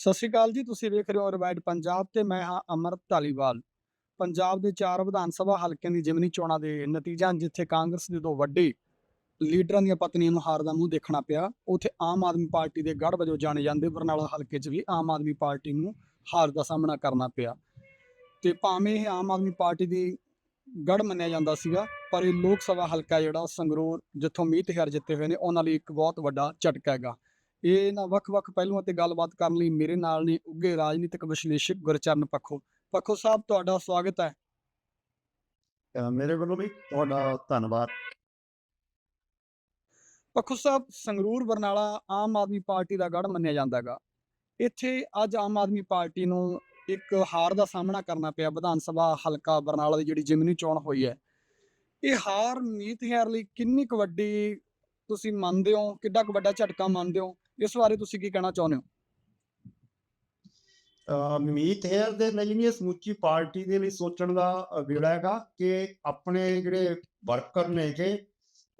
ਸਤਿ ਸ਼੍ਰੀ ਅਕਾਲ ਜੀ, ਤੁਸੀਂ ਵੇਖ ਰਹੇ ਹੋ ਰਿਵਾਈਡ ਪੰਜਾਬ ਤੇ ਮੈਂ ਹਾਂ ਅਮਰ ਧਾਲੀਵਾਲ। ਪੰਜਾਬ ਦੇ ਚਾਰ ਵਿਧਾਨ ਸਭਾ ਹਲਕਿਆਂ ਦੀ ਜਿਮਨੀ ਚੋਣਾਂ ਦੇ ਨਤੀਜਿਆਂ ਜਿੱਥੇ ਕਾਂਗਰਸ ਦੇ ਦੋ ਵੱਡੇ ਲੀਡਰਾਂ ਦੀਆਂ ਪਤਨੀਆਂ ਨੂੰ ਹਾਰ ਦਾ ਮੂੰਹ ਦੇਖਣਾ ਪਿਆ। ਉੱਥੇ ਆਮ ਆਦਮੀ ਪਾਰਟੀ ਦੇ ਗੜ੍ਹ ਵਜੋਂ ਜਾਣੇ ਜਾਂਦੇ, ਬਰਨਾਲਾ ਹਲਕੇ 'ਚ ਵੀ ਆਮ ਆਦਮੀ ਪਾਰਟੀ ਨੂੰ ਹਾਰ ਦਾ ਸਾਹਮਣਾ ਕਰਨਾ ਪਿਆ। ਤੇ ਭਾਵੇਂ ਇਹ ਆਮ ਆਦਮੀ ਪਾਰਟੀ ਦੀ ਗੜ੍ਹ ਮੰਨਿਆ ਜਾਂਦਾ ਸੀਗਾ, ਪਰ ਇਹ ਲੋਕ ਸਭਾ ਹਲਕਾ ਜਿਹੜਾ ਸੰਗਰੂਰ, ਜਿੱਥੋਂ ਮੀਤ ਹਰ ਜਿੱਤੇ ਹੋਏ ਨੇ, ਉਹਨਾਂ ਲਈ ਇੱਕ ਬਹੁਤ ਵੱਡਾ ਝਟਕਾ ਹੈਗਾ। ਇਹ ਇਹਨਾਂ ਵੱਖ-ਵੱਖ ਪਹਿਲੂਆਂ ਤੇ ਗੱਲਬਾਤ ਕਰਨ ਲਈ ਮੇਰੇ ਨਾਲ ਨੇ ਉੱਗੇ ਰਾਜਨੀਤਿਕ ਵਿਸ਼ਲੇਸ਼ਕ ਗੁਰਚਰਨ ਪੱਖੋ। ਪੱਖੋ ਸਾਹਿਬ ਤੁਹਾਡਾ ਸਵਾਗਤ ਹੈ। ਮੇਰੇ ਵੱਲੋਂ ਵੀ ਤੁਹਾਡਾ ਧੰਨਵਾਦ। ਪੱਖੋ ਸਾਹਿਬ ਸੰਗਰੂਰ ਬਰਨਾਲਾ ਆਮ ਆਦਮੀ ਪਾਰਟੀ ਦਾ ਗੜ੍ਹ ਮੰਨਿਆ ਜਾਂਦਾ ਹੈਗਾ। ਇੱਥੇ ਅੱਜ ਆਮ ਆਦਮੀ ਪਾਰਟੀ ਨੂੰ ਇੱਕ ਹਾਰ ਦਾ ਸਾਹਮਣਾ ਕਰਨਾ ਪਿਆ। ਵਿਧਾਨ ਸਭਾ ਹਲਕਾ ਬਰਨਾਲਾ ਦੀ ਜਿਹੜੀ ਜਿਮਨੀ ਚੋਣ ਹੋਈ ਹੈ। ਇਹ ਹਾਰ ਮੀਤ ਹੈਰ ਲਈ ਕਿੰਨੀ ਕੁ ਵੱਡੀ ਤੁਸੀਂ ਮੰਨਦੇ ਹੋ? ਕਿੱਡਾ ਕੁ ਵੱਡਾ ਝਟਕਾ ਮੰਨਦੇ ਹੋ? ਇਸ ਬਾਰੇ ਤੁਸੀਂ ਕੀ ਕਹਿਣਾ ਚਾਹੁੰਦੇ ਹੋ? ਅ, ਮੀਤ ਹੈਰ ਦੇ ਲਈ ਇਹ ਸਮੁੱਚੀ ਪਾਰਟੀ ਦੇ ਲਈ ਸੋਚਣ ਦਾ ਵੇਲਾ ਹੈਗਾ ਕਿ ਆਪਣੇ ਜਿਹੜੇ ਵਰਕਰ ਨੇ ਕਿ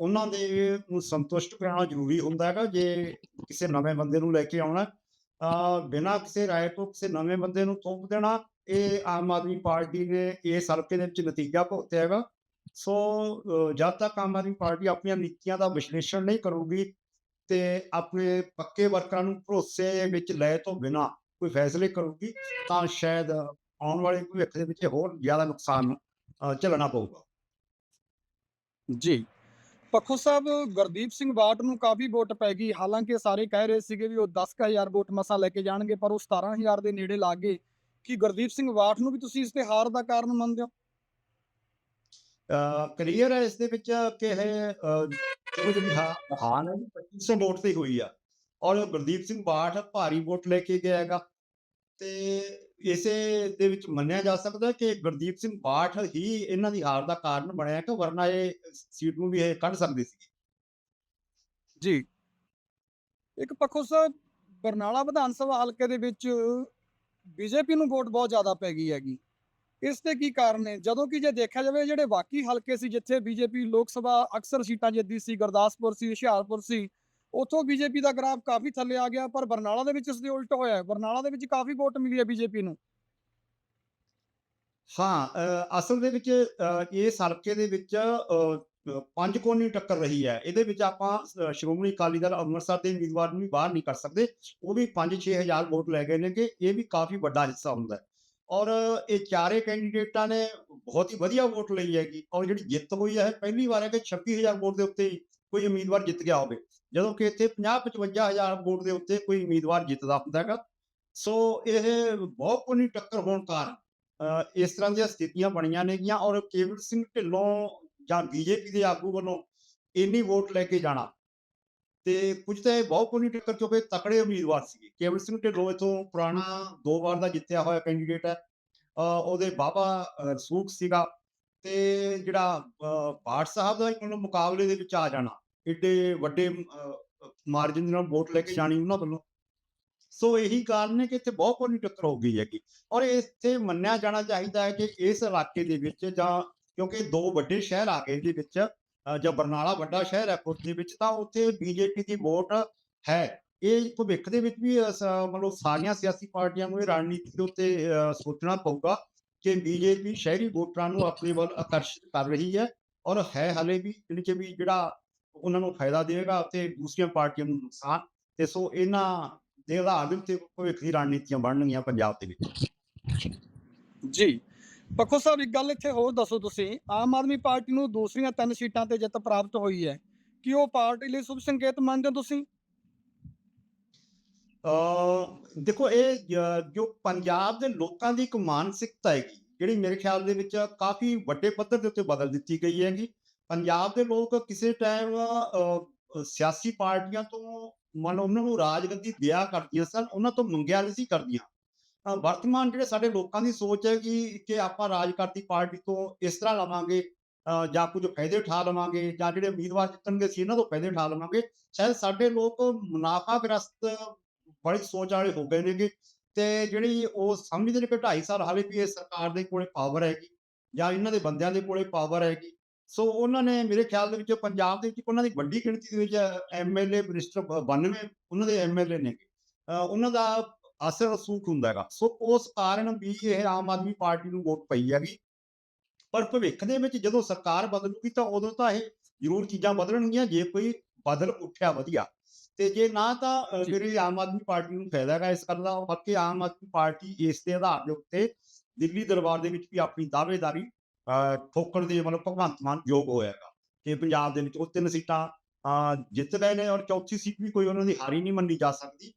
ਉਹਨਾਂ ਦੇ ਨੂੰ ਸੰਤੁਸ਼ਟ ਕਰਾਉਣਾ ਜ਼ਰੂਰੀ ਹੁੰਦਾ ਹੈਗਾ ਜੇ ਕਿਸੇ ਨਵੇਂ ਬੰਦੇ ਨੂੰ ਲੈ ਕੇ ਆਉਣਾ। ਅ, ਬਿਨਾਂ ਕਿਸੇ ਰਾਏ ਤੋਂ ਕਿਸੇ ਨਵੇਂ ਬੰਦੇ ਨੂੰ ਥੋਪ ਦੇਣਾ ਇਹ ਆਮ ਆਦਮੀ ਪਾਰਟੀ ਨੇ ਇਸ ਹਲਕੇ ਦੇ ਵਿੱਚ ਨਤੀਜਾ ਭੁਗਤਿਆ ਹੈਗਾ। ਸੋ ਜਦ ਤੱਕ ਆਮ ਆਦਮੀ ਪਾਰਟੀ ਆਪਣੀਆਂ ਨੀਤੀਆਂ ਦਾ ਵਿਸ਼ਲੇਸ਼ਣ ਨਹੀਂ ਕਰੂਗੀ ਤੇ ਆਪਣੇ ਪੱਕੇ ਵਰਕਰਾਂ ਨੂੰ ਭਰੋਸੇ ਵਿੱਚ ਲੈ ਤੋਂ ਬਿਨਾਂ ਕੋਈ ਫੈਸਲੇ ਕਰੂਗੀ ਤਾਂ ਸ਼ਾਇਦ ਆਉਣ ਵਾਲੇ ਭਵਿੱਖ ਦੇ ਵਿੱਚ ਹੋਰ ਜ਼ਿਆਦਾ ਨੁਕਸਾਨ ਝੱਲਣਾ ਪਊਗਾ। ਜੀ। ਪੱਖੋ ਸਾਹਿਬ ਗੁਰਦੀਪ ਸਿੰਘ ਬਾਟ ਨੂੰ ਕਾਫੀ ਵੋਟ ਪੈ ਗਈ। ਹਾਲਾਂਕਿ ਸਾਰੇ ਕਹਿ ਰਹੇ ਸੀਗੇ ਵੀ ਉਹ 10000 ਵੋਟ ਮਸਾਂ ਲੈ ਕੇ ਜਾਣਗੇ ਪਰ ਉਹ 17000 ਦੇ ਨੇੜੇ ਲੱਗ ਗਏ। ਕੀ ਗੁਰਦੀਪ ਸਿੰਘ ਬਾਟ ਨੂੰ ਵੀ ਤੁਸੀਂ ਇਸ ਤੇ ਹਾਰ ਦਾ ਕਾਰਨ ਮੰਨਦੇ ਹੋ? ਕਲੀਅਰ ਹੈ ਇਸ ਦੇ ਵਿੱਚ ਕਿ ਇਹ ਅ, ਜਿਹੜੀ ਹਾ- ਹੈ 2500 ਵੋਟ ਤੇ ਹੋਈ ਆ। ਔਰ ਗੁਰਦੀਪ ਸਿੰਘ ਬਾਠ ਭਾਰੀ ਵੋਟ ਲੈ ਕੇ ਗਿਆ ਹੈਗਾ। ਤੇ ਇਸੇ ਦੇ ਵਿੱਚ ਮੰਨਿਆ ਜਾ ਸਕਦਾ ਕਿ ਗੁਰਦੀਪ ਸਿੰਘ ਬਾਠ ਹੀ ਇਹਨਾਂ ਦੀ ਹਾਰ ਦਾ ਕਾਰਨ ਬਣਿਆ ਕਿ ਵਰਨਾ ਇਹ ਸੀਟ ਨੂੰ ਵੀ ਇਹ ਕੱਢ ਸਕਦੇ ਸੀ ਜੀ। ਇੱਕ ਪੱਖੋਂ ਸਾਹਿਬ ਬਰਨਾਲਾ ਵਿਧਾਨ ਸਭਾ ਹਲਕੇ ਦੇ ਵਿੱਚ ਬੀਜੇਪੀ ਨੂੰ ਵੋਟ ਬਹੁਤ ਜ਼ਿਆਦਾ ਪੈ ਗਈ ਹੈਗੀ। ਇਸ ਤੇ ਕੀ ਕਾਰਨ ਨੇ? ਜਦੋਂ ਕਿ ਜੇ ਦੇਖਿਆ ਜਾਵੇ ਜਿਹੜੇ ਬਾਕੀ ਹਲਕੇ ਸੀ ਜਿੱਥੇ ਬੀਜੇਪੀ ਲੋਕ ਸਭਾ ਅਕਸਰ ਸੀਟਾਂ ਜਿੱਤਦੀ ਸੀ ਗੁਰਦਾਸਪੁਰ ਸੀ ਹੁਸ਼ਿਆਰਪੁਰ ਸੀ ਉੱਥੋਂ ਬੀਜੇਪੀ ਦਾ ਗ੍ਰਾਫ ਕਾਫੀ ਥੱਲੇ ਆ ਗਿਆ ਪਰ ਬਰਨਾਲਾ ਦੇ ਵਿੱਚ ਇਸ ਦੇ ਉਲਟ ਹੋਇਆ ਹੈ। ਬਰਨਾਲਾ ਦੇ ਵਿੱਚ ਕਾਫੀ ਵੋਟ ਮਿਲੀ ਹੈ ਬੀਜੇਪੀ ਨੂੰ। ਹਾਂ ਅਸਲ ਦੇ ਵਿੱਚ ਅ, ਇਸ ਹਲਕੇ ਦੇ ਵਿੱਚ ਪੰਜ ਕੋਣੀ ਟੱਕਰ ਰਹੀ ਹੈ। ਇਹਦੇ ਵਿੱਚ ਆਪਾਂ ਸ਼੍ਰੋਮਣੀ ਅਕਾਲੀ ਦਲ ਅੰਮ੍ਰਿਤਸਰ ਦੇ ਉਮੀਦਵਾਰ ਨੂੰ ਵੀ ਬਾਹਰ ਨਹੀਂ ਕਰ ਸਕਦੇ। ਉਹ ਵੀ 5-6000 ਵੋਟ ਲੈ ਗਏ ਨੇ ਕਿ ਇਹ ਵੀ ਕਾਫੀ ਵੱਡਾ ਹਿੱਸਾ ਹੁੰਦਾ ਹੈ। ਔਰ ਇਹ ਚਾਰੇ ਕੈਂਡੀਡੇਟਾਂ ਨੇ ਬਹੁਤ ਹੀ ਵਧੀਆ ਵੋਟ ਲਈ ਹੈਗੀ। ਔਰ ਜਿਹੜੀ ਜਿੱਤ ਹੋਈ ਹੈ, ਪਹਿਲੀ ਵਾਰ ਹੈ ਕਿ 26000 ਵੋਟ ਦੇ ਉੱਤੇ ਕੋਈ ਉਮੀਦਵਾਰ ਜਿੱਤ ਗਿਆ ਹੋਵੇ। ਜਦੋਂ ਕਿ ਇੱਥੇ 50-55000 ਵੋਟ ਦੇ ਉੱਤੇ ਕੋਈ ਉਮੀਦਵਾਰ ਜਿੱਤਦਾ ਹੁੰਦਾ ਹੈਗਾ। ਸੋ ਇਹ ਬਹੁਤ ਕੋਣੀ ਟੱਕਰ ਹੋਣ ਕਾਰਨ ਇਸ ਤਰ੍ਹਾਂ ਦੀਆਂ ਸਥਿਤੀਆਂ ਬਣੀਆਂ ਨੇਗੀਆਂ ਔਰ ਕੇਵਲ ਸਿੰਘ ਢਿੱਲੋਂ ਜਾਂ ਬੀਜੇਪੀ ਦੇ ਆਗੂ ਵੱਲੋਂ ਇੰਨੀ ਵੋਟ ਲੈ ਕੇ ਜਾਣਾ ਤੇ ਕੁਝ ਤਾਂ ਇਹ ਬਹੁਤ ਕੋਣੀ ਟੱਕਰ ਚੁੱਕੇ ਤਕੜੇ ਉਮੀਦਵਾਰ ਸੀਗੇ। ਕੇਵਲ ਸਿੰਘ ਢਿੱਲੋਂ ਇਥੋਂ ਪੁਰਾਣਾ ਦੋ ਵਾਰ ਦਾ ਜਿੱਤਿਆ ਹੋਇਆ ਕੈਂਡੀਡੇਟ ਹੈ। ਉਹਦੇ ਬਾਬਾ ਅ, ਰਸੂਖ ਸੀਗਾ ਤੇ ਜਿਹੜਾ ਭਾਟ ਸਾਹਿਬ ਦਾ ਉਹਨਾਂ ਮੁਕਾਬਲੇ ਦੇ ਵਿੱਚ ਆ ਜਾਣਾ। ਏਡੇ ਵੱਡੇ ਮਾਰਜਨ ਨਾਲ ਵੋਟ ਲੈ ਕੇ ਜਾਣੀ ਉਹਨਾਂ ਵੱਲੋਂ। ਸੋ ਇਹੀ ਕਾਰਨ ਹੈ ਕਿ ਇੱਥੇ ਬਹੁਤ ਕੋਣੀ ਟੱਕਰ ਹੋ ਗਈ ਹੈਗੀ। ਔਰ ਇੱਥੇ ਮੰਨਿਆ ਜਾਣਾ ਚਾਹੀਦਾ ਹੈ ਕਿ ਇਸ ਇਲਾਕੇ ਦੇ ਵਿੱਚ ਜਾਂ ਕਿਉਂਕਿ ਦੋ ਵੱਡੇ ਸ਼ਹਿਰ ਆ ਗਏ ਇਹਦੇ ਵਿੱਚ ਜਾਂ ਬਰਨਾਲਾ ਵੱਡਾ ਸ਼ਹਿਰ ਹੈ ਪੁੱਤ ਦੇ ਵਿੱਚ, ਤਾਂ ਉੱਥੇ ਬੀਜੇਪੀ ਦੀ ਵੋਟ ਹੈ। ਇਹ ਭਵਿੱਖ ਦੇ ਵਿੱਚ ਵੀ ਮਤਲਬ ਸਾਰੀਆਂ ਸਿਆਸੀ ਪਾਰਟੀਆਂ ਨੂੰ ਇਹ ਰਣਨੀਤੀ ਦੇ ਉੱਤੇ ਸੋਚਣਾ ਪਊਗਾ ਕਿ ਬੀਜੇਪੀ ਸ਼ਹਿਰੀ ਵੋਟਰਾਂ ਨੂੰ ਆਪਣੇ ਵੱਲ ਆਕਰਸ਼ਿਤ ਕਰ ਰਹੀ ਹੈ ਔਰ ਹੈ ਹਲੇ ਵੀ ਜਿਹੜੀ ਕਿ ਵੀ ਜਿਹੜਾ ਉਹਨਾਂ ਨੂੰ ਫਾਇਦਾ ਦੇਵੇਗਾ ਤੇ ਦੂਸਰੀਆਂ ਪਾਰਟੀਆਂ ਨੂੰ ਨੁਕਸਾਨ। ਤੇ ਸੋ ਇਹਨਾਂ ਦੇ ਆਧਾਰ ਦੇ ਉੱਤੇ ਭਵਿੱਖ ਦੀ ਰਣਨੀਤੀਆਂ ਬਣਨਗੀਆਂ ਪੰਜਾਬ ਦੇ ਵਿੱਚ। ਜੀ। ਪੱਖੋ ਸਾਹਿਬ, ਇੱਕ ਗੱਲ ਇੱਥੇ ਹੋਰ ਦੱਸੋ ਤੁਸੀਂ। ਆਮ ਆਦਮੀ ਪਾਰਟੀ ਨੂੰ ਦੂਸਰੀਆਂ ਤਿੰਨ ਸੀਟਾਂ ਤੇ ਜਿੱਤ ਪ੍ਰਾਪਤ ਹੋਈ ਹੈ। ਕਿ ਉਹ ਪਾਰਟੀ ਲਈ ਸ਼ੁਭ ਸੰਕੇਤ ਮੰਨਦੇ ਹੋ ਤੁਸੀਂ? ਅ ਦੇਖੋ, ਇਹ ਜੋ ਪੰਜਾਬ ਦੇ ਲੋਕਾਂ ਦੀ ਇੱਕ ਮਾਨਸਿਕਤਾ ਹੈਗੀ, ਜਿਹੜੀ ਮੇਰੇ ਖਿਆਲ ਦੇ ਵਿੱਚ ਕਾਫੀ ਵੱਡੇ ਪੱਧਰ ਦੇ ਉੱਤੇ ਬਦਲ ਦਿੱਤੀ ਗਈ ਹੈਗੀ। ਪੰਜਾਬ ਦੇ ਲੋਕ ਕਿਸੇ ਟਾਈਮ ਸਿਆਸੀ ਪਾਰਟੀਆਂ ਤੋਂ, ਮੰਨ ਉਹਨਾਂ ਨੂੰ ਰਾਜਗੱਦੀ ਦਿਆ ਕਰਦੀਆਂ ਸਨ, ਉਹਨਾਂ ਤੋਂ ਮੰਗਿਆ ਨਹੀਂ ਸੀ ਕਰਦੀਆਂ। ਵਰਤਮਾਨ ਜਿਹੜੇ ਸਾਡੇ ਲੋਕਾਂ ਦੀ ਸੋਚ ਹੈ ਕਿ ਕਿ ਆਪਾਂ ਰਾਜ ਕਰਦੀ ਪਾਰਟੀ ਤੋਂ ਇਸ ਤਰ੍ਹਾਂ ਲਵਾਂਗੇ ਜਾਂ ਕੁਝ ਫਾਇਦੇ ਉਠਾ ਲਵਾਂਗੇ ਜਾਂ ਜਿਹੜੇ ਉਮੀਦਵਾਰ ਜਿੱਤਣਗੇ ਸੀ ਇਹਨਾਂ ਤੋਂ ਫਾਇਦੇ ਉਠਾ ਲਵਾਂਗੇ ਸ਼ਾਇਦ ਸਾਡੇ ਲੋਕ ਮੁਨਾਫਾ ਗ੍ਰਸਤ ਬੜੀ ਸੋਚ ਵਾਲੇ ਹੋ ਗਏ ਨੇਗੇ ਤੇ ਜਿਹੜੀ ਉਹ ਸਮਝਦੇ ਨੇ ਕਿ 2.5 ਸਾਲ ਹਾਲੇ ਵੀ ਇਹ ਸਰਕਾਰ ਦੇ ਕੋਲੇ ਪਾਵਰ ਹੈਗੀ ਜਾਂ ਇਹਨਾਂ ਦੇ ਬੰਦਿਆਂ ਦੇ ਕੋਲੇ ਪਾਵਰ ਹੈਗੀ। ਸੋ ਉਹਨਾਂ ਨੇ ਮੇਰੇ ਖਿਆਲ ਦੇ ਵਿੱਚ ਪੰਜਾਬ ਦੇ ਵਿੱਚ ਉਹਨਾਂ ਦੀ ਵੱਡੀ ਗਿਣਤੀ ਦੇ ਵਿੱਚ ਐਮਐਲਏ ਮਿਨਿਸਟਰ 92 ਉਹਨਾਂ ਦੇ ਐਮਐਲਏ ਨੇ ਉਹਨਾਂ ਦਾ ਅਸਰ ਸੂਟ ਹੁੰਦਾ ਹੈਗਾ। ਸੋ ਉਸ ਕਾਰਨ ਵੀ ਇਹ ਆਮ ਆਦਮੀ ਪਾਰਟੀ ਨੂੰ ਵੋਟ ਪਈ ਹੈਗੀ। ਪਰ ਭਵਿੱਖ ਦੇ ਵਿੱਚ ਜਦੋਂ ਸਰਕਾਰ ਬਦਲੂਗੀ ਤਾਂ ਉਦੋਂ ਤਾਂ ਇਹ ਜ਼ਰੂਰ ਚੀਜ਼ਾਂ ਬਦਲਣਗੀਆਂ। ਜੇ ਕੋਈ ਬਦਲ ਉੱਠਿਆ ਵਧੀਆ। ਤੇ ਜੇ ਨਾ ਤਾਂ। ਫਿਰ ਇਹ ਆਮ ਆਦਮੀ ਪਾਰਟੀ ਨੂੰ ਫਾਇਦਾ ਹੈਗਾ ਇਸ ਗੱਲ ਦਾ। ਬਾਕੀ ਆਮ ਆਦਮੀ ਪਾਰਟੀ ਇਸ ਦੇ ਆਧਾਰ ਦੇ ਉੱਤੇ ਦਿੱਲੀ ਦਰਬਾਰ ਦੇ ਵਿੱਚ ਵੀ ਆਪਣੀ ਦਾਅਵੇਦਾਰੀ ਠੋਕਣ ਦੇ ਮਤਲਬ ਭਗਵੰਤ ਮਾਨ ਯੋਗ ਹੋਇਆਗਾ ਕਿ ਪੰਜਾਬ ਦੇ ਵਿੱਚ ਉਹ ਤਿੰਨ ਸੀਟਾਂ ਜਿੱਤ ਗਏ ਨੇ ਔਰ ਚੌਥੀ ਸੀਟ ਵੀ ਕੋਈ ਉਹਨਾਂ ਦੀ ਹਾਰੀ ਨਹੀਂ ਮੰਨੀ ਜਾ ਸਕਦੀ।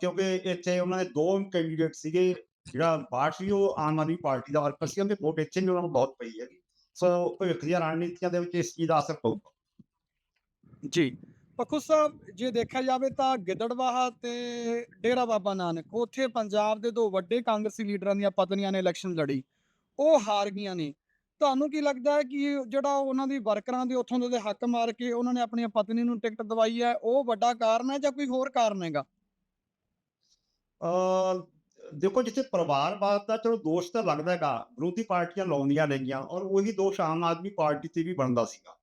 ਕਿਉਂਕਿ ਇੱਥੇ ਉਹਨਾਂ ਦੇ ਦੋ ਕੈਂਡੀਡੇਟ ਸੀਗੇ, ਜਿਹੜਾ ਬਾਠ ਸੀ, ਉਹ ਆਮ ਆਦਮੀ ਪਾਰਟੀ ਦਾ ਵਰਕਰ ਸੀ ਉਹਦੇ ਵੋਟ ਇੱਥੇ ਵੀ ਉਹਨਾਂ ਨੂੰ ਬਹੁਤ ਪਈ ਹੈਗੀ। ਸੋ ਭਵਿੱਖ ਦੀਆਂ ਰਣਨੀਤੀਆਂ ਦੇ ਵਿੱਚ ਇਸ ਚੀਜ਼ ਦਾ ਅਸਰ ਪਊਗਾ। ਜੀ। ਪੱਖੂ ਸਾਹਿਬ, ਜੇ ਦੇਖਿਆ ਜਾਵੇ ਤਾਂ ਗਿੱਦੜਵਾਹਾ ਤੇ ਡੇਰਾ ਬਾਬਾ ਨਾਨਕ, ਉੱਥੇ ਪੰਜਾਬ ਦੇ ਦੋ ਵੱਡੇ ਕਾਂਗਰਸੀ ਲੀਡਰਾਂ ਦੀਆਂ ਪਤਨੀਆਂ ਨੇ ਇਲੈਕਸ਼ਨ ਲੜੀ। ਉਹ ਹਾਰ ਗਈਆਂ ਨੇ। ਤੁਹਾਨੂੰ ਕੀ ਲੱਗਦਾ ਹੈ ਕਿ ਜਿਹੜਾ ਉਹਨਾਂ ਦੀ ਵਰਕਰਾਂ ਦੇ ਉੱਥੋਂ ਦੇ ਹੱਕ ਮਾਰ ਕੇ ਉਹਨਾਂ ਨੇ ਆਪਣੀ ਪਤਨੀ ਨੂੰ ਟਿਕਟ ਦਵਾਈ ਹੈ, ਉਹ ਵੱਡਾ ਕਾਰਨ ਹੈ ਜਾਂ ਕੋਈ ਹੋਰ ਕਾਰਨ ਹੈਗਾ? ਅ ਦੇਖੋ ਜਿੱਥੇ ਪਰਿਵਾਰਵਾਦ ਦਾ ਚਲੋ ਦੋਸ਼ ਤਾਂ ਲੱਗਦਾ ਹੈਗਾ, ਵਿਰੋਧੀ ਪਾਰਟੀਆਂ ਲਾਉਂਦੀਆਂ ਨੇਗੀਆਂ ਔਰ ਉਹੀ ਦੋਸ਼ ਆਮ ਆਦਮੀ ਪਾਰਟੀ ਤੇ ਵੀ ਬਣਦਾ ਸੀਗਾ।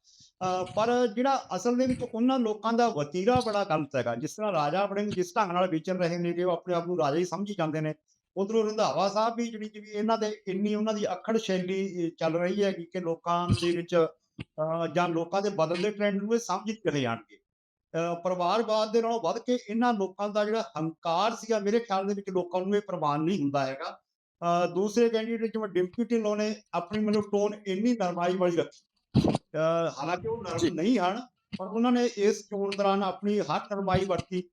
ਪਰ ਜਿਹੜਾ ਅਸਲ ਦੇ ਵਿੱਚ ਉਹਨਾਂ ਲੋਕਾਂ ਦਾ ਵਤੀਰਾ ਬੜਾ ਗਲਤ ਹੈਗਾ, ਜਿਸ ਤਰ੍ਹਾਂ ਰਾਜਾ ਵੜਿੰਗ ਜਿਸ ਢੰਗ ਨਾਲ ਵਿਚਰ ਰਹੇ ਨੇ ਕਿ ਉਹ ਆਪਣੇ ਆਪ ਨੂੰ ਰਾਜਾ ਹੀ ਸਮਝੀ ਜਾਂਦੇ ਨੇ। ਉਧਰੋਂ ਰੰਧਾਵਾ ਸਾਹਿਬ ਵੀ ਜਿਹੜੀ ਕਿ ਇਹਨਾਂ ਦੇ ਇੰਨੀ ਉਹਨਾਂ ਦੀ ਅਖੜ ਸ਼ੈਲੀ ਚੱਲ ਰਹੀ ਹੈ ਕਿ ਲੋਕਾਂ ਦੇ ਵਿੱਚ ਜਾਂ ਲੋਕਾਂ ਦੇ ਬਦਲਦੇ ਟ੍ਰੈਂਡ ਨੂੰ ਇਹ ਸਮਝ ਨਹੀਂ ਜਾਣਗੇ ਪਰਿਵਾਰਵਾਦ ਦੇ ਨਾਲੋਂ ਵੱਧ ਕੇ ਇਹਨਾਂ ਲੋਕਾਂ ਦਾ ਜਿਹੜਾ ਹੰਕਾਰ ਸੀਗਾ ਮੇਰੇ ਖਿਆਲ ਦੇ ਵਿੱਚ ਲੋਕਾਂ ਨੂੰ ਇਹ ਪ੍ਰਵਾਨ ਨਹੀਂ ਹੁੰਦਾ ਹੈਗਾ। ਦੂਸਰੇ ਕੈਂਡੀਡੇਟ ਜਿਵੇਂ ਡਿੰਪੀ ਢਿੱਲੋਂ ਨੇ ਆਪਣੀ ਮਤਲਬ ਟੋਨ ਇੰਨੀ ਨਰਮਾਈ ਵਾਲੀ ਰੱਖੀ। ਹਾਲਾਂਕਿ ਉਹ। ਨਰਮ ਨਹੀਂ ਹਨ ਪਰ ਉਹਨਾਂ ਨੇ ਇਸ ਚੋਣ ਦੌਰਾਨ ਆਪਣੀ ਹਰ ਨਰਮਾਈ ਵਰਤੀ।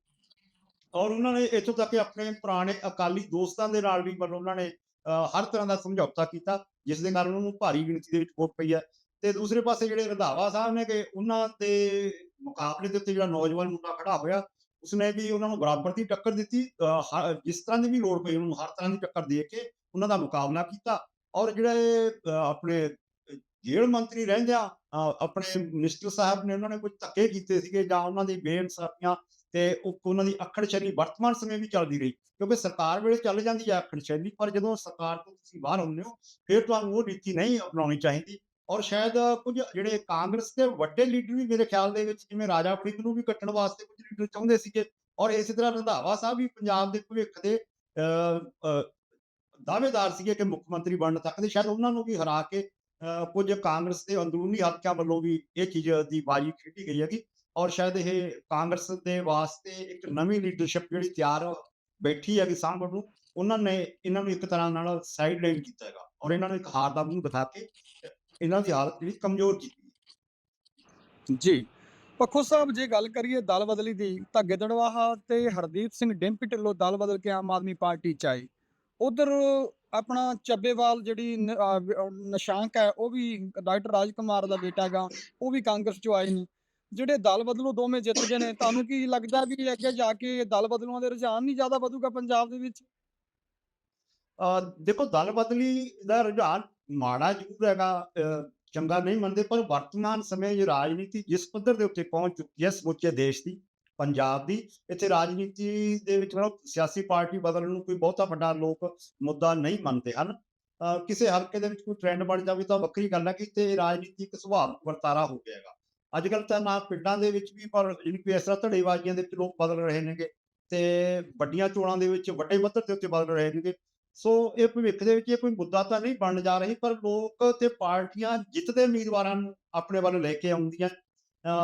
ਔਰ ਉਹਨਾਂ ਨੇ ਇੱਥੋਂ ਤੱਕ ਕਿ ਆਪਣੇ ਪੁਰਾਣੇ ਅਕਾਲੀ ਦੋਸਤਾਂ ਦੇ ਨਾਲ ਵੀ ਮਤਲਬ ਉਹਨਾਂ ਨੇ ਹਰ ਤਰ੍ਹਾਂ ਦਾ ਸਮਝੌਤਾ ਕੀਤਾ ਜਿਸ ਦੇ ਕਾਰਨ ਉਹਨੂੰ ਭਾਰੀ ਗਿਣਤੀ ਦੇ ਵਿੱਚ ਵੋਟ ਪਈ ਹੈ। ਤੇ ਦੂਸਰੇ ਪਾਸੇ ਜਿਹੜੇ ਰੰਧਾਵਾ ਸਾਹਿਬ ਨੇ ਕਿ ਉਹਨਾਂ ਦੇ ਮੁਕਾਬਲੇ ਦੇ ਉੱਤੇ ਜਿਹੜਾ ਨੌਜਵਾਨ ਮੁੰਡਾ ਖੜਾ ਹੋਇਆ ਉਸਨੇ ਵੀ ਉਹਨਾਂ ਨੂੰ ਬਰਾਬਰ ਦੀ ਟੱਕਰ ਦਿੱਤੀ ਜਿਸ ਤਰ੍ਹਾਂ ਦੀ ਵੀ ਲੋੜ ਪਈ ਉਹਨਾਂ ਨੂੰ ਹਰ ਤਰ੍ਹਾਂ ਦੀ ਟੱਕਰ ਦੇ ਕੇ ਉਹਨਾਂ ਦਾ ਮੁਕਾਬਲਾ ਕੀਤਾ ਔਰ ਜਿਹੜੇ ਅ, ਆਪਣੇ ਅ, ਜੇਲ੍ਹ ਮੰਤਰੀ ਰਹਿੰਦਿਆਂ ਅ, ਆਪਣੇ ਮਿਨਿਸਟਰ ਸਾਹਿਬ ਨੇ ਉਹਨਾਂ ਨੇ ਕੁਝ ਧੱਕੇ ਕੀਤੇ ਸੀਗੇ ਜਾਂ ਉਹਨਾਂ ਦੀ ਬੇਇਨਸਾਫੀਆਂ ਤੇ ਉਹਨਾਂ ਦੀ ਅੱਖੜ ਸ਼ੈਲੀ ਵਰਤਮਾਨ ਸਮੇਂ ਵੀ ਚੱਲਦੀ ਰਹੀ ਕਿਉਂਕਿ ਸਰਕਾਰ ਵੇਲੇ ਚੱਲ ਜਾਂਦੀ ਹੈ ਅੱਖੜ ਸ਼ੈਲੀ ਪਰ ਜਦੋਂ ਸਰਕਾਰ ਤੋਂ ਤੁਸੀਂ ਬਾਹਰ ਹੁੰਦੇ ਹੋ ਫਿਰ ਤੁਹਾਨੂੰ ਉਹ ਨੀਤੀ ਨਹੀਂ ਅਪਣਾਉਣੀ ਚਾਹੀਦੀ। ਔਰ ਸ਼ਾਇਦ ਕੁਝ ਜਿਹੜੇ ਕਾਂਗਰਸ ਦੇ ਵੱਡੇ ਲੀਡਰ ਵੀ ਮੇਰੇ ਖਿਆਲ ਦੇ ਵਿੱਚ ਜਿਵੇਂ ਰਾਜਾ ਫਰੀਦ ਨੂੰ ਵੀ ਕੱਟਣ ਵਾਸਤੇ ਕੁਝ ਲੀਡਰ ਚਾਹੁੰਦੇ ਸੀਗੇ। ਔਰ ਇਸੇ ਤਰ੍ਹਾਂ ਰੰਧਾਵਾ ਸਾਹਿਬ ਵੀ ਪੰਜਾਬ ਦੇ ਭਵਿੱਖ ਦੇ ਅ, ਦਾਅਵੇਦਾਰ ਸੀਗੇ ਕਿ ਮੁੱਖ ਮੰਤਰੀ ਬਣ ਸਕਦੇ ਸ਼ਾਇਦ ਉਹਨਾਂ ਨੂੰ ਵੀ ਹਰਾ ਕੇ ਅ, ਕੁਝ ਕਾਂਗਰਸ ਦੇ ਅੰਦਰੂਨੀ ਹਲਕਿਆਂ ਵੱਲੋਂ ਵੀ ਇਹ ਚੀਜ਼ ਦੀ ਬਾਜੀ ਖੇਡੀ ਗਈ ਹੈਗੀ। ਔਰ ਸ਼ਾਇਦ ਇਹ ਕਾਂਗਰਸ ਦੇ ਵਾਸਤੇ ਇੱਕ ਨਵੀਂ ਲੀਡਰਸ਼ਿਪ ਜਿਹੜੀ ਤਿਆਰ ਬੈਠੀ ਹੈਗੀ ਸਾਹਮਣੇ ਨੂੰ ਉਹਨਾਂ ਨੇ ਇਹਨਾਂ ਨੂੰ ਇੱਕ ਤਰ੍ਹਾਂ ਨਾਲ ਸਾਈਡ ਲਾਈਨ ਕੀਤਾ ਹੈਗਾ। ਔਰ ਇਹਨਾਂ ਨੂੰ ਇੱਕ ਹਾਰ ਦਾ ਮੂੰਹ ਦਿਖਾ ਕੇ ਇਹਨਾਂ ਦੀ ਹਾਲਤ ਜਿਹੜੀ ਕਮਜ਼ੋਰ ਕੀਤੀ ਜੀ। ਪੱਖੋ ਸਾਹਿਬ ਜੇ ਗੱਲ ਕਰੀਏ ਦਲ ਬਦਲੀ ਦੀ ਤਾਂ ਗਿੱਦੜਵਾਹਾ ਤੇ ਹਰਦੀਪ ਸਿੰਘ ਡਿੰਪੀ ਢਿੱਲੋਂ ਦਲ ਬਦਲ ਕੇ ਆਮ ਆਦਮੀ ਪਾਰਟੀ ਚ ਆਏ। ਉਧਰ ਆਪਣਾ ਚੱਬੇਵਾਲ ਜਿਹੜੀ ਨਿਸ਼ਾਂਕ ਹੈ ਉਹ ਵੀ ਡਾਕਟਰ ਰਾਜ ਕੁਮਾਰ ਦਾ ਬੇਟਾ ਹੈਗਾ ਉਹ ਵੀ ਕਾਂਗਰਸ ਚੋਂ ਆਏ ਨੇ। ਜਿਹੜੇ ਦਲ ਬਦਲੂ ਦੋਵੇਂ ਜਿੱਤ ਗਏ ਨੇ ਤੁਹਾਨੂੰ ਕੀ ਲੱਗਦਾ ਵੀ ਅੱਗੇ ਜਾ ਕੇ ਦਲ ਬਦਲੂਆਂ ਦੇ ਰੁਝਾਨ ਨਹੀਂ ਜ਼ਿਆਦਾ ਵਧੂਗਾ ਪੰਜਾਬ ਦੇ ਵਿੱਚ? ਅ, ਦੇਖੋ ਦਲ ਬਦਲੀ ਦਾ ਰੁਝਾਨ ਮਾੜਾ ਜ਼ਰੂਰ ਹੈਗਾ ਚੰਗਾ ਨਹੀਂ ਮੰਨਦੇ, ਪਰ ਵਰਤਮਾਨ ਸਮੇਂ ਇਹ ਰਾਜਨੀਤੀ ਜਿਸ ਪੱਧਰ ਦੇ ਉੱਤੇ ਪਹੁੰਚ ਚੁੱਕੀ ਹੈ, ਸਮੁੱਚੇ ਦੇਸ਼ ਦੀ, ਪੰਜਾਬ ਦੀ, ਇੱਥੇ ਰਾਜਨੀਤੀ ਦੇ ਵਿੱਚ ਮਤਲਬ ਸਿਆਸੀ ਪਾਰਟੀ ਬਦਲਣ ਨੂੰ ਕੋਈ ਬਹੁਤਾ ਵੱਡਾ ਲੋਕ ਮੁੱਦਾ ਨਹੀਂ ਮੰਨਦੇ ਹਨ। ਕਿਸੇ ਹਲਕੇ ਦੇ ਵਿੱਚ ਕੋਈ ਟ੍ਰੈਂਡ ਬਣ ਜਾਵੇ ਤਾਂ ਵੱਖਰੀ ਗੱਲ ਹੈ ਕਿ ਤੇ ਰਾਜਨੀਤੀ ਇੱਕ ਸੁਭਾਵਿਕ ਵਰਤਾਰਾ ਹੋ ਜਾਏਗਾ। ਅੱਜ ਕੱਲ੍ਹ ਤਾਂ ਨਾ ਪਿੰਡਾਂ ਦੇ ਵਿੱਚ ਵੀ, ਪਰ ਜਿਹੜੀ ਕੋਈ ਇਸ ਤਰ੍ਹਾਂ ਧੜੇਬਾਜ਼ੀਆਂ ਦੇ ਵਿੱਚ ਲੋਕ ਬਦਲ ਰਹੇ ਨੇਗੇ ਤੇ ਵੱਡੀਆਂ ਚੋਣਾਂ ਦੇ ਵਿੱਚ ਵੱਡੇ ਪੱਧਰ ਦੇ ਉੱਤੇ ਬਦਲ ਰਹੇ ਨੇਗੇ। ਸੋ ਇਹ ਭਵਿੱਖ ਦੇ ਵਿੱਚ ਇਹ ਕੋਈ ਮੁੱਦਾ ਤਾਂ ਨਹੀਂ ਬਣਨ ਜਾ ਰਹੀ ਪਰ ਲੋਕ ਤੇ ਪਾਰਟੀਆਂ ਜਿੱਤਦੇ ਉਮੀਦਵਾਰਾਂ ਨੂੰ ਆਪਣੇ ਵੱਲ ਲੈ ਕੇ ਆਉਂਦੀਆਂ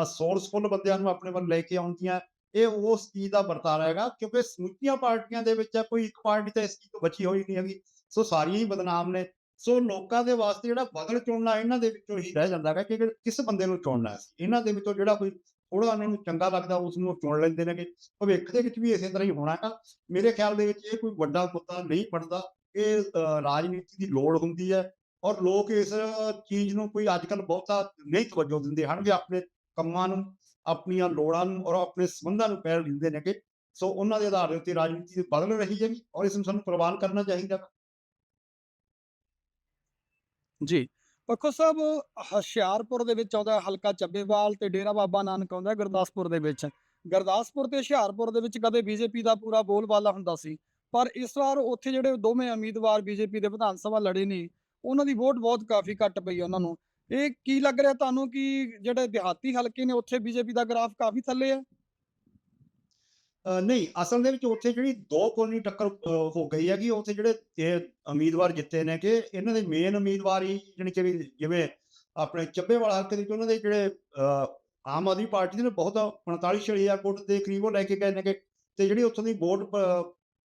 ਸੋਰਸਫੁਲ ਬੰਦਿਆਂ ਨੂੰ ਆਪਣੇ ਵੱਲ ਲੈ ਕੇ ਆਉਂਦੀਆਂ ਇਹ ਉਸ ਚੀਜ਼ ਦਾ ਵਰਤਾਰਾ ਹੈਗਾ ਕਿਉਂਕਿ ਸਮੁੱਚੀਆਂ ਪਾਰਟੀਆਂ ਦੇ ਵਿੱਚ ਹੈ, ਕੋਈ ਇੱਕ ਪਾਰਟੀ ਤਾਂ ਇਸ ਚੀਜ਼ ਤੋਂ ਬਚੀ ਹੋਈ ਨਹੀਂ ਹੈਗੀ ਸੋ ਸਾਰੀਆਂ ਹੀ ਬਦਨਾਮ ਨੇ ਸੋ ਲੋਕਾਂ ਦੇ ਵਾਸਤੇ ਜਿਹੜਾ ਬਦਲ ਚੁਣਨਾ ਇਹਨਾਂ ਦੇ ਵਿੱਚੋਂ ਹੀ ਰਹਿ ਜਾਂਦਾ ਹੈਗਾ ਕਿ ਕਿ ਕਿਸ ਬੰਦੇ ਨੂੰ ਚੁਣਨਾ ਹੈ ਇਹਨਾਂ ਦੇ ਵਿੱਚੋਂ ਜਿਹੜਾ ਕੋਈ ਥੋੜਾ ਉਹਨਾਂ ਨੂੰ ਚੰਗਾ ਲੱਗਦਾ ਉਸ ਨੂੰ ਚੁਣ ਲੈਂਦੇ ਨੇਗੇ। ਭਵਿੱਖ ਦੇ ਵਿੱਚ ਵੀ ਇਸੇ ਤਰ੍ਹਾਂ ਹੀ ਹੋਣਾ ਹੈਗਾ। ਮੇਰੇ ਖਿਆਲ ਦੇ ਵਿੱਚ ਇਹ ਕੋਈ ਵੱਡਾ ਮੁੱਦਾ ਨਹੀਂ ਬਣਦਾ। ਇਹ ਰਾਜਨੀਤੀ ਦੀ ਲੋੜ ਹੁੰਦੀ ਹੈ ਔਰ ਲੋਕ ਇਸ ਚੀਜ਼ ਨੂੰ ਕੋਈ ਅੱਜ ਕੱਲ ਬਹੁਤਾ ਨਹੀਂ ਤਵੱਜੋ ਦਿੰਦੇ ਹਨ ਵੀ ਆਪਣੇ ਕੰਮਾਂ ਨੂੰ, ਆਪਣੀਆਂ ਲੋੜਾਂ ਨੂੰ ਔਰ ਆਪਣੇ ਸੰਬੰਧਾਂ ਨੂੰ ਪਹਿਲ ਦਿੰਦੇ ਨੇਗੇ। ਸੋ ਉਹਨਾਂ ਦੇ ਆਧਾਰ ਦੇ ਉੱਤੇ ਰਾਜਨੀਤੀ ਬਦਲ ਰਹੀ ਹੈ ਔਰ ਇਸ ਨੂੰ ਸਾਨੂੰ ਕੁਰਬਾਨ ਕਰਨਾ ਚਾਹੀਦਾ। ਵਾ। ਜੀ। ਪੱਖੋ ਸਾਹਿਬ, ਹੁਸ਼ਿਆਰਪੁਰ ਦੇ ਵਿੱਚ ਆਉਂਦਾ ਹਲਕਾ ਚੱਬੇਵਾਲ ਤੇ ਡੇਰਾ ਬਾਬਾ ਨਾਨਕ ਆਉਂਦਾ ਗੁਰਦਾਸਪੁਰ ਦੇ ਵਿੱਚ। ਗੁਰਦਾਸਪੁਰ ਤੇ ਹੁਸ਼ਿਆਰਪੁਰ ਦੇ ਵਿੱਚ ਕਦੇ ਬੀਜੇਪੀ ਦਾ ਪੂਰਾ ਬੋਲਬਾਲਾ ਹੁੰਦਾ ਸੀ, ਪਰ ਇਸ ਵਾਰ ਉੱਥੇ ਜਿਹੜੇ ਦੋਵੇਂ ਉਮੀਦਵਾਰ ਬੀਜੇਪੀ ਦੇ ਵਿਧਾਨ ਸਭਾ ਲੜੇ ਨੇ, ਉਹਨਾਂ ਦੀ ਵੋਟ ਬਹੁਤ ਕਾਫੀ ਘੱਟ ਪਈ ਉਹਨਾਂ ਨੂੰ। ਇਹ ਕੀ ਲੱਗ ਰਿਹਾ ਤੁਹਾਨੂੰ ਕਿ ਜਿਹੜੇ ਦਿਹਾਤੀ ਹਲਕੇ ਨੇ, ਉੱਥੇ ਬੀਜੇਪੀ ਦਾ ਗ੍ਰਾਫ ਕਾਫੀ ਥੱਲੇ ਹੈ? ਨਹੀਂ ਅਸਲ ਦੇ ਵਿੱਚ ਉੱਥੇ ਜਿਹੜੀ ਦੋ ਕੋਲੋਨੀ ਟੱਕਰ ਹੋ ਗਈ ਹੈਗੀ ਉੱਥੇ ਜਿਹੜੇ ਇਹ ਉਮੀਦਵਾਰ ਜਿੱਤੇ ਨੇ ਕਿ ਇਹਨਾਂ ਦੇ ਮੇਨ ਉਮੀਦਵਾਰ ਹੀ ਜਾਣੀ ਕਿ ਜਿਵੇਂ ਆਪਣੇ ਚੱਬੇਵਾਲ ਹਲਕੇ ਦੇ ਵਿੱਚ ਉਹਨਾਂ ਦੇ ਜਿਹੜੇ ਅ, ਆਮ ਆਦਮੀ ਪਾਰਟੀ ਦੇ ਨੇ ਬਹੁਤ 45 ਹਜ਼ਾਰ ਵੋਟ ਦੇ ਕਰੀਬ ਉਹ ਲੈ ਕੇ ਗਏ ਨੇ ਕਿ ਤੇ ਜਿਹੜੀ ਉੱਥੋਂ ਦੀ ਵੋਟ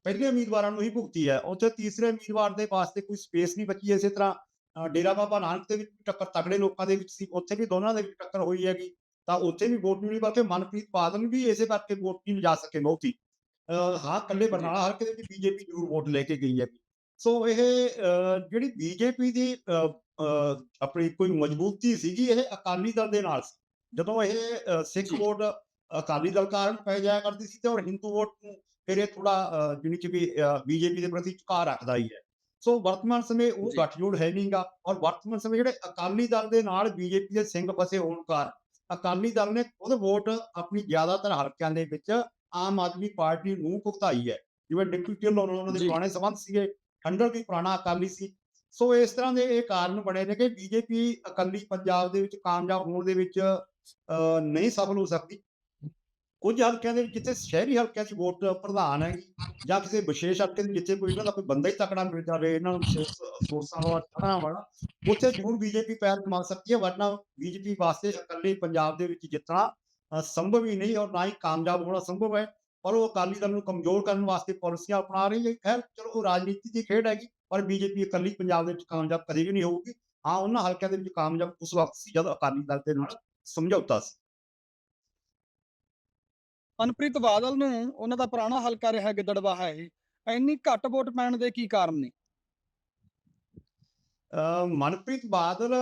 ਪਹਿਲੇ ਉਮੀਦਵਾਰਾਂ ਨੂੰ ਹੀ ਭੁਗਤੀ ਹੈ। ਉੱਥੇ ਤੀਸਰੇ ਉਮੀਦਵਾਰ ਦੇ ਵਾਸਤੇ ਕੋਈ ਸਪੇਸ ਨਹੀਂ ਬਚੀ ਇਸੇ ਤਰ੍ਹਾਂ ਡੇਰਾ ਬਾਬਾ ਨਾਨਕ ਦੇ ਵਿੱਚ ਟੱਕਰ ਤਗੜੇ ਲੋਕਾਂ ਦੇ ਵਿੱਚ ਸੀ ਉੱਥੇ ਵੀ ਦੋਨਾਂ ਦੇ ਵਿੱਚ ਟੱਕਰ ਹੋਈ ਹੈਗੀ। ਤਾਂ ਉੱਥੇ ਵੀ ਵੋਟ ਨਹੀਂ ਮਿਲੀ ਬਲਕਿ ਮਨਪ੍ਰੀਤ ਬਾਦਲ ਵੀ ਇਸੇ ਕਰਕੇ ਵੋਟ ਨਹੀਂ ਜਾ ਸਕੇ ਬਹੁਤੀ ਹਾਂ ਕੱਲੇ ਬਰਨਾਲਾ ਹਲਕੇ ਦੇ ਵਿੱਚ ਬੀਜੇਪੀ ਜ਼ਰੂਰ ਵੋਟ ਲੈ ਕੇ ਗਈ ਹੈ ਸੋ ਇਹ ਜਿਹੜੀ ਬੀਜੇਪੀ ਦੀ ਆਪਣੀ ਕੋਈ ਮਜ਼ਬੂਤੀ ਸੀਗੀ ਇਹ ਅਕਾਲੀ ਦਲ ਦੇ ਨਾਲ ਸੀ ਜਦੋਂ ਇਹ ਸਿੱਖ। ਵੋਟ ਅਕਾਲੀ ਦਲ ਕਾਰਨ ਪੈ ਜਾਇਆ ਕਰਦੀ ਸੀ ਤੇ ਔਰ ਹਿੰਦੂ ਵੋਟ ਨੂੰ ਫਿਰ ਇਹ ਥੋੜਾ ਜਿਹਨੀ ਕਿ ਵੀ ਬੀਜੇਪੀ ਦੇ ਪ੍ਰਤੀ ਝੁਕਾਅ ਰੱਖਦਾ ਹੀ ਹੈ ਸੋ ਵਰਤਮਾਨ ਸਮੇਂ ਉਹ। ਗੱਠਜੋੜ ਹੈ ਨਹੀਂਗਾ ਔਰ ਵਰਤਮਾਨ ਸਮੇਂ ਜਿਹੜੇ ਅਕਾਲੀ ਦਲ ਦੇ ਨਾਲ ਬੀਜੇਪੀ ਦੇ ਸਿੰਘ ਫਸੇ ਹੋਣ ਕਾਰਨ ਅਕਾਲੀ ਦਲ ਨੇ ਖੁਦ ਵੋਟ ਆਪਣੀ ਜ਼ਿਆਦਾਤਰ ਹਲਕਿਆਂ ਦੇ ਵਿੱਚ ਆਮ ਆਦਮੀ ਪਾਰਟੀ ਨੂੰ ਭੁਗਤਾਈ ਹੈ। ਜਿਵੇਂ ਡਿਪਟੀ ਢਿੱਲੋਂ ਉਹਨਾਂ ਦੇ। ਪੁਰਾਣੇ ਸੰਬੰਧ ਸੀਗੇ ਠੰਡਰ ਵੀ ਪੁਰਾਣਾ ਅਕਾਲੀ ਸੀ। ਸੋ ਇਸ ਤਰ੍ਹਾਂ ਦੇ ਇਹ ਕਾਰਨ ਬਣੇ ਨੇ ਕਿ ਬੀਜੇਪੀ ਅਕਾਲੀ ਪੰਜਾਬ ਦੇ ਵਿੱਚ ਕਾਮਯਾਬ ਹੋਣ ਦੇ ਵਿੱਚ ਨਹੀਂ ਸਫਲ ਹੋ ਸਕਦੀ। ਕੁਝ ਹਲਕਿਆਂ ਦੇ ਵਿੱਚ ਜਿੱਥੇ ਸ਼ਹਿਰੀ ਹਲਕਿਆਂ 'ਚ ਵੋਟ ਪ੍ਰਧਾਨ ਹੈ ਜਾਂ ਕਿਸੇ ਵਿਸ਼ੇਸ਼ ਹਲਕੇ ਦੇ ਜਿੱਥੇ ਕੋਈ ਇਹਨਾਂ ਦਾ ਕੋਈ ਬੰਦਾ ਹੀ ਤਕੜਾ ਮਿਲ ਜਾਵੇ, ਇਹਨਾਂ ਨੂੰ ਸੋਰਸਾਂ ਵਾਲਾ ਤਕੜਾ ਵਾਲਾ ਉੱਥੇ ਜ਼ਰੂਰ ਬੀਜੇਪੀ ਪੈਰ ਕਮਾ ਸਕਦੀ ਹੈ, ਵਰਨਾ ਬੀਜੇਪੀ ਵਾਸਤੇ ਇਕੱਲੇ ਪੰਜਾਬ ਦੇ ਵਿੱਚ ਜਿੱਤਣਾ ਸੰਭਵ ਹੀ ਨਹੀਂ ਔਰ ਨਾ ਹੀ ਕਾਮਯਾਬ ਹੋਣਾ ਸੰਭਵ ਹੈ, ਪਰ ਉਹ ਅਕਾਲੀ ਦਲ ਨੂੰ ਕਮਜ਼ੋਰ ਕਰਨ ਵਾਸਤੇ ਪਾਲਿਸੀਆਂ ਅਪਣਾ ਰਹੀ ਹੈ, ਖੈਰ ਚਲੋ ਉਹ ਰਾਜਨੀਤੀ ਦੀ ਖੇਡ ਹੈਗੀ, ਪਰ ਬੀਜੇਪੀ ਇਕੱਲੀ ਪੰਜਾਬ ਦੇ ਵਿੱਚ ਕਾਮਯਾਬ ਕਦੇ ਵੀ ਨਹੀਂ ਹੋਊਗੀ, ਹਾਂ ਉਹਨਾਂ ਹਲਕਿਆਂ ਦੇ ਵਿੱਚ ਕਾਮਯਾਬ ਉਸ ਵਕਤ ਸੀ ਜਦੋਂ ਅਕਾਲੀ ਦਲ ਦੇ ਨਾਲ ਸਮਝੌਤਾ ਸੀ। ਮਨਪ੍ਰੀਤ ਬਾਦਲ ਨੂੰ ਉਹਨਾਂ ਦਾ ਪੁਰਾਣਾ ਹਲਕਾ ਰਿਹਾ ਗਿੱਦੜਵਾ ਹੈ ਇੰਨੀ ਘੱਟ ਵੋਟ ਪੈਣ ਦੇ ਕੀ ਕਾਰਨ ਨੇ? ਮਨਪ੍ਰੀਤ ਬਾਦਲ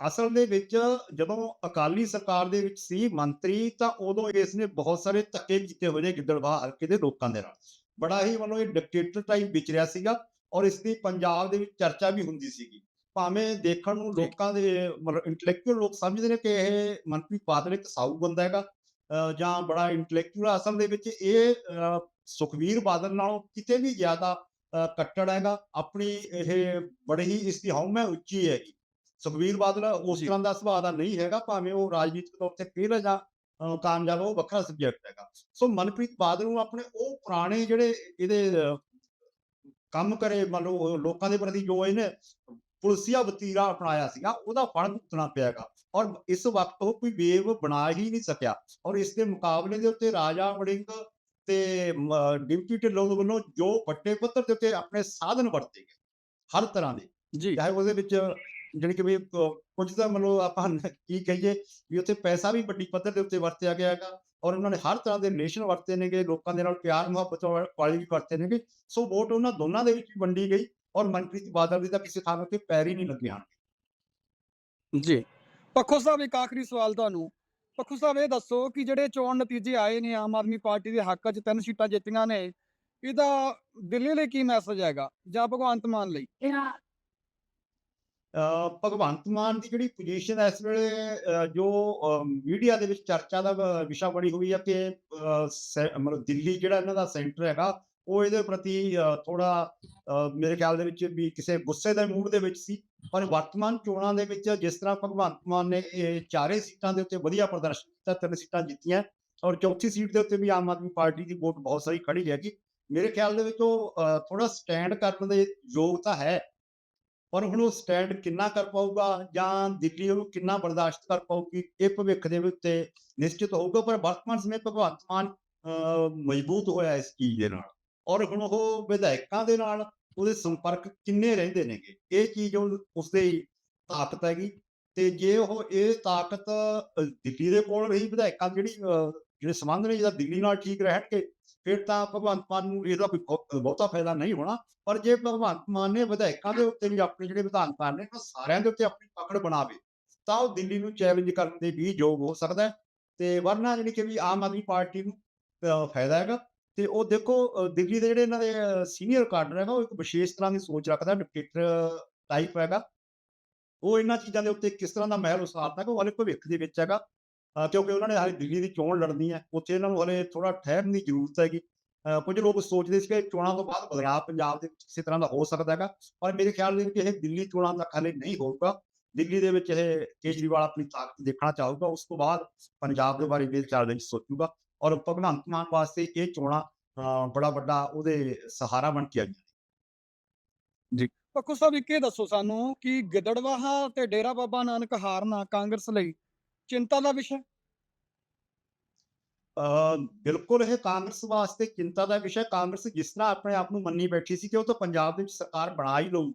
ਅਸਲ ਦੇ ਵਿੱਚ ਜਦੋਂ ਅਕਾਲੀ ਸਰਕਾਰ ਦੇ ਵਿੱਚ ਸੀ ਮੰਤਰੀ ਤਾਂ ਉਦੋਂ ਇਸ ਨੇ ਬਹੁਤ ਸਾਰੇ ਧੱਕੇ ਕੀਤੇ ਹੋਏ ਨੇ ਗਿੱਦੜਬਾਹਾ ਹਲਕੇ ਦੇ ਲੋਕਾਂ ਦੇ ਨਾਲ। ਬੜਾ ਹੀ ਮਤਲਬ ਇਹ ਡਿਕਟੇਟਰ ਟਾਈਪ ਵਿਚਰਿਆ ਸੀਗਾ ਔਰ ਇਸ ਦੀ ਪੰਜਾਬ ਦੇ ਵਿੱਚ ਚਰਚਾ ਵੀ ਹੁੰਦੀ ਸੀਗੀ। ਭਾਵੇਂ ਦੇਖਣ ਨੂੰ। ਲੋਕਾਂ ਦੇ ਮਤਲਬ ਇੰਟੈਲੈਕਚੁਅਲ ਲੋਕ ਸਮਝਦੇ ਨੇ ਕਿ ਇਹ ਮਨਪ੍ਰੀਤ ਬਾਦਲ ਇੱਕ ਸਾਊ ਬੰਦਾ ਹੈਗਾ। ਜਾਂ ਬੜਾ ਇੰਟੈਲੈਕਚੁਅਲ ਅਸਲ ਦੇ ਵਿੱਚ ਇਹ ਸੁਖਵੀਰ ਬਾਦਲ ਨਾਲੋਂ ਕਿਤੇ ਵੀ ਜ਼ਿਆਦਾ ਕੱਟੜ ਹੈਗਾ। ਆਪਣੀ ਇਹ ਬੜੇ ਹੀ ਇਸ ਦੀ ਹਉਮੈ ਉੱਚੀ ਹੈਗੀ। ਸੁਖਵੀਰ ਬਾਦਲ ਉਸ। ਤਰ੍ਹਾਂ ਦਾ ਸੁਭਾਅ ਦਾ ਨਹੀਂ ਹੈਗਾ ਭਾਵੇਂ ਉਹ ਰਾਜਨੀਤਿਕ ਤੌਰ ਤੇ ਫੇਲ ਹੈ ਜਾਂ ਕਾਮਯਾਬ ਉਹ ਵੱਖਰਾ ਸਬਜੈਕਟ ਹੈਗਾ। ਸੋ ਮਨਪ੍ਰੀਤ ਬਾਦਲ ਨੂੰ ਆਪਣੇ ਉਹ ਪੁਰਾਣੇ ਜਿਹੜੇ ਇਹਦੇ ਕੰਮ ਕਰੇ ਮੰਨ ਲਓ ਲੋਕਾਂ ਦੇ ਪ੍ਰਤੀ ਜੋ ਇਹਨੇ ਪੁਲਸੀਆ ਵਤੀਰਾ ਅਪਣਾਇਆ ਸੀਗਾ ਉਹਦਾ ਫਲ ਭੁਗਤਣਾ ਪਿਆਗਾ ਔਰ ਇਸ ਵਕਤ ਉਹ ਕੋਈ ਵੇਵ ਬਣਾ ਹੀ ਨਹੀਂ ਸਕਿਆ ਔਰ ਇਸ ਦੇ ਮੁਕਾਬਲੇ ਦੇ ਉੱਤੇ ਰਾਜਾ ਵੜਿੰਗ ਤੇ ਡਿਪਟੀ ਢਿੱਲੋਂ ਵੱਲੋਂ ਜੋ ਵੱਡੇ ਪੱਧਰ ਦੇ ਉੱਤੇ ਆਪਣੇ ਸਾਧਨ ਵਰਤੇ ਗਏ ਹਰ ਤਰ੍ਹਾਂ ਦੇ। ਜੀ। ਚਾਹੇ ਉਹਦੇ ਵਿੱਚ ਜਾਣੀ ਕਿ ਵੀ ਕੁਝ ਤਾਂ ਮਤਲਬ ਆਪਾਂ ਕੀ ਕਹੀਏ ਵੀ ਉੱਥੇ ਪੈਸਾ ਵੀ ਵੱਡੀ ਪੱਧਰ ਦੇ ਉੱਤੇ ਵਰਤਿਆ ਗਿਆ ਹੈਗਾ ਔਰ ਉਹਨਾਂ ਨੇ ਹਰ ਤਰ੍ਹਾਂ ਦੇ ਰਿਲੇਸ਼ਨ ਵਰਤੇ ਨੇਗੇ ਲੋਕਾਂ ਦੇ ਨਾਲ ਪਿਆਰ ਮੁਹੱਬਤ ਵਾਲੇ ਵੀ ਵਰਤੇ ਨੇਗੇ ਸੋ ਵੋਟ ਉਹਨਾਂ ਦੋਨਾਂ ਦੇ ਵਿੱਚ ਵੰਡੀ ਗਈ। ਔਰ ਮਨਪ੍ਰੀਤ ਬਾਦਲ ਦੀ ਤਾਂ ਕਿਸੇ ਥਾਂ ਤੇ ਪੈਰ ਹੀ ਨਹੀਂ ਲੱਗੇ ਹਨ ਜੀ। ਪੱਖੋ ਸਾਹਿਬ ਇੱਕ ਆਖਰੀ ਸਵਾਲ ਤੁਹਾਨੂੰ। ਪੱਖੋ ਸਾਹਿਬ ਇਹ ਦੱਸੋ ਕਿ ਜਿਹੜੇ ਚੋਣ ਨਤੀਜੇ ਆਏ ਨੇ ਆਮ ਆਦਮੀ ਪਾਰਟੀ ਦੇ ਹੱਕ 'ਚ ਤਿੰਨ ਸੀਟਾਂ ਜਿੱਤੀਆਂ ਨੇ ਇਹਦਾ ਦਿੱਲੀ ਲਈ ਕੀ ਮੈਸੇਜ ਹੈਗਾ? ਜਾਂ ਭਗਵੰਤ ਮਾਨ ਲਈ? ਅ, ਭਗਵੰਤ ਮਾਨ ਦੀ ਜਿਹੜੀ ਪੋਜੀਸ਼ਨ ਇਸ ਵੇਲੇ ਜੋ ਮੀਡੀਆ ਦੇ ਵਿੱਚ ਚਰਚਾ ਦਾ ਵਿਸ਼ਾ ਬਣੀ ਹੋਈ ਹੈ ਕਿ ਮਤਲਬ ਦਿੱਲੀ ਜਿਹੜਾ ਇਹਨਾਂ ਦਾ ਸੈਂਟਰ ਹੈਗਾ ਉਹ ਇਹਦੇ ਪ੍ਰਤੀ ਥੋੜਾ ਮੇਰੇ ਖਿਆਲ ਦੇ ਵਿੱਚ ਵੀ ਕਿਸੇ ਗੁੱਸੇ ਦੇ ਮੂਡ ਦੇ ਵਿੱਚ ਸੀ ਪਰ ਵਰਤਮਾਨ ਚੋਣਾਂ ਦੇ ਵਿੱਚ ਜਿਸ ਤਰ੍ਹਾਂ ਭਗਵੰਤ ਮਾਨ ਨੇ ਇਹ ਚਾਰੇ ਸੀਟਾਂ ਦੇ ਉੱਤੇ ਵਧੀਆ ਪ੍ਰਦਰਸ਼ਨ ਕੀਤਾ ਤਿੰਨ ਸੀਟਾਂ ਜਿੱਤੀਆਂ ਔਰ ਚੌਥੀ ਸੀਟ ਦੇ ਉੱਤੇ ਵੀ ਆਮ ਆਦਮੀ ਪਾਰਟੀ ਦੀ ਵੋਟ ਬਹੁਤ ਸਾਰੀ ਖੜੀ ਹੈਗੀ। ਮੇਰੇ ਖਿਆਲ ਦੇ ਵਿੱਚ ਉਹ ਥੋੜਾ ਸਟੈਂਡ ਕਰਨ ਦੇ ਯੋਗ ਤਾਂ ਹੈ ਪਰ ਹੁਣ ਉਹ ਸਟੈਂਡ ਕਿੰਨਾ ਕਰ ਪਾਊਗਾ ਜਾਂ ਦਿੱਲੀ ਉਹਨੂੰ ਕਿੰਨਾ ਬਰਦਾਸ਼ਤ ਕਰ ਪਾਊਗੀ ਇਹ ਭਵਿੱਖ ਦੇ ਉੱਤੇ ਨਿਸ਼ਚਿਤ ਹੋਊਗਾ ਪਰ ਵਰਤਮਾਨ ਸਮੇਂ ਭਗਵੰਤ ਮਾਨ ਅਹ, ਮਜ਼ਬੂਤ ਹੋਇਆ ਇਸ ਚੀਜ਼ ਦੇ ਨਾਲ। ਔਰ ਹੁਣ ਉਹ ਵਿਧਾਇਕਾਂ ਦੇ ਨਾਲ ਉਹਦੇ ਸੰਪਰਕ ਕਿੰਨੇ ਰਹਿੰਦੇ ਨੇਗੇ? ਇਹ ਚੀਜ਼ ਉਹ- ਉਸਦੇ ਤਾਕਤ ਹੈਗੀ ਤੇ ਜੇ ਉਹ ਇਹ ਤਾਕਤ ਦਿੱਲੀ ਦੇ ਕੋਲ ਰਹੀ ਵਿਧਾਇਕਾਂ ਦੀ ਜਿਹੜੀ ਜਿਹੜੇ ਸੰਬੰਧ ਨੇ, ਜਿਹਦਾ ਦਿੱਲੀ ਨਾਲ ਠੀਕ ਰਹਿਣਗੇ, ਫਿਰ ਤਾਂ ਭਗਵੰਤ ਮਾਨ ਨੂੰ ਇਹਦਾ ਕੋਈ ਬਹੁਤਾ ਫਾਇਦਾ ਨਹੀਂ ਹੋਣਾ। ਪਰ ਜੇ ਭਗਵੰਤ ਮਾਨ ਨੇ ਵਿਧਾਇਕਾਂ ਦੇ ਉੱਤੇ ਵੀ ਆਪਣੇ ਜਿਹੜੇ ਵਿਧਾਨਕਾਰ ਨੇ ਉਹ ਸਾਰਿਆਂ ਦੇ ਉੱਤੇ ਆਪਣੀ ਪਕੜ ਬਣਾਵੇ, ਤਾਂ ਉਹ ਦਿੱਲੀ ਨੂੰ ਚੈਲੰਜ ਕਰਨ ਦੇ ਵੀ ਯੋਗ ਹੋ ਸਕਦਾ ਹੈ। ਤੇ ਵਰਨਾ ਜਿਹੜੀ ਕਿ ਵੀ ਆਮ ਆਦਮੀ ਪਾਰਟੀ ਨੂੰ ਫਾਇਦਾ ਹੈਗਾ। ਤੇ ਉਹ ਦੇਖੋ ਦਿੱਲੀ ਦੇ ਜਿਹੜੇ ਇਹਨਾਂ ਦੇ ਸੀਨੀਅਰ ਕਾਡਰ ਹੈਗਾ ਉਹ ਇੱਕ ਵਿਸ਼ੇਸ਼ ਤਰ੍ਹਾਂ ਦੀ ਸੋਚ ਰੱਖਦਾ ਡਿਕਟੇਟਰ ਟਾਈਪ ਹੈਗਾ। ਉਹ ਇਹਨਾਂ ਚੀਜ਼ਾਂ ਦੇ ਉੱਤੇ ਕਿਸ ਤਰ੍ਹਾਂ ਦਾ ਮਹਿਲ ਉਸਾਰਦਾ ਕਿ ਉਹ ਹਲੇ ਭਵਿੱਖ ਦੇ ਵਿੱਚ ਹੈਗਾ। ਕਿਉਂਕਿ ਉਹਨਾਂ ਨੇ ਹਾਲੇ ਦਿੱਲੀ ਦੀ ਚੋਣ ਲੜਨੀ ਹੈ ਉੱਥੇ ਇਹਨਾਂ ਨੂੰ ਹਲੇ ਥੋੜਾ ਠਹਿਰਨ ਦੀ ਜ਼ਰੂਰਤ ਹੈਗੀ। ਅਹ, ਕੁਝ ਲੋਕ ਸੋਚਦੇ ਸੀ ਕਿ ਚੋਣਾਂ ਤੋਂ ਬਾਅਦ ਬਦਲਾਅ ਪੰਜਾਬ ਦੇ ਵਿੱਚ ਕਿਸੇ ਤਰ੍ਹਾਂ ਦਾ ਹੋ ਸਕਦਾ ਹੈਗਾ ਪਰ ਮੇਰੇ ਖਿਆਲ ਦੇ ਵਿੱਚ ਇਹ ਦਿੱਲੀ ਚੋਣਾਂ ਤੱਕ ਹਲੇ ਨਹੀਂ ਹੋਊਗਾ। ਦਿੱਲੀ ਦੇ ਵਿੱਚ ਇਹ ਕੇਜਰੀਵਾਲ ਆਪਣੀ ਤਾਕਤ ਦੇਖਣਾ ਚਾਹੂਗਾ ਉਸ ਤੋਂ ਬਾਅਦ ਪੰਜਾਬ ਦੇ ਬਾਰੇ ਵਿਚਾਰ ਦੇ ਵਿੱਚ ਸੋਚੂਗਾ। ਔਰ ਭਗਵੰਤ ਮਾਨ ਵਾਸਤੇ ਇਹ ਚੋਣਾਂ ਬੜਾ ਵੱਡਾ ਉਹਦੇ ਸਹਾਰਾ ਬਣ ਕੇ ਆਈਆਂ ਪੱਖੋ ਸਾਹਿਬ ਇੱਕ ਇਹ ਦੱਸੋ ਸਾਨੂੰ ਕਿ ਗਿੱਦੜਵਾਹਾ ਤੇ ਡੇਰਾ ਬਾਬਾ ਨਾਨਕ ਹਾਰਨਾ ਕਾਂਗਰਸ ਲਈ ਚਿੰਤਾ ਦਾ ਵਿਸ਼ਾ ਅ, ਬਿਲਕੁਲ ਇਹ ਕਾਂਗਰਸ ਵਾਸਤੇ ਚਿੰਤਾ ਦਾ ਵਿਸ਼ਾ ਕਾਂਗਰਸ ਜਿਸ ਤਰ੍ਹਾਂ ਆਪਣੇ ਆਪ ਨੂੰ ਮੰਨੀ ਬੈਠੀ ਸੀ ਕਿ ਉਹ ਤਾਂ ਪੰਜਾਬ ਦੇ ਵਿੱਚ ਸਰਕਾਰ ਬਣਾ ਹੀ ਲਊਗੀ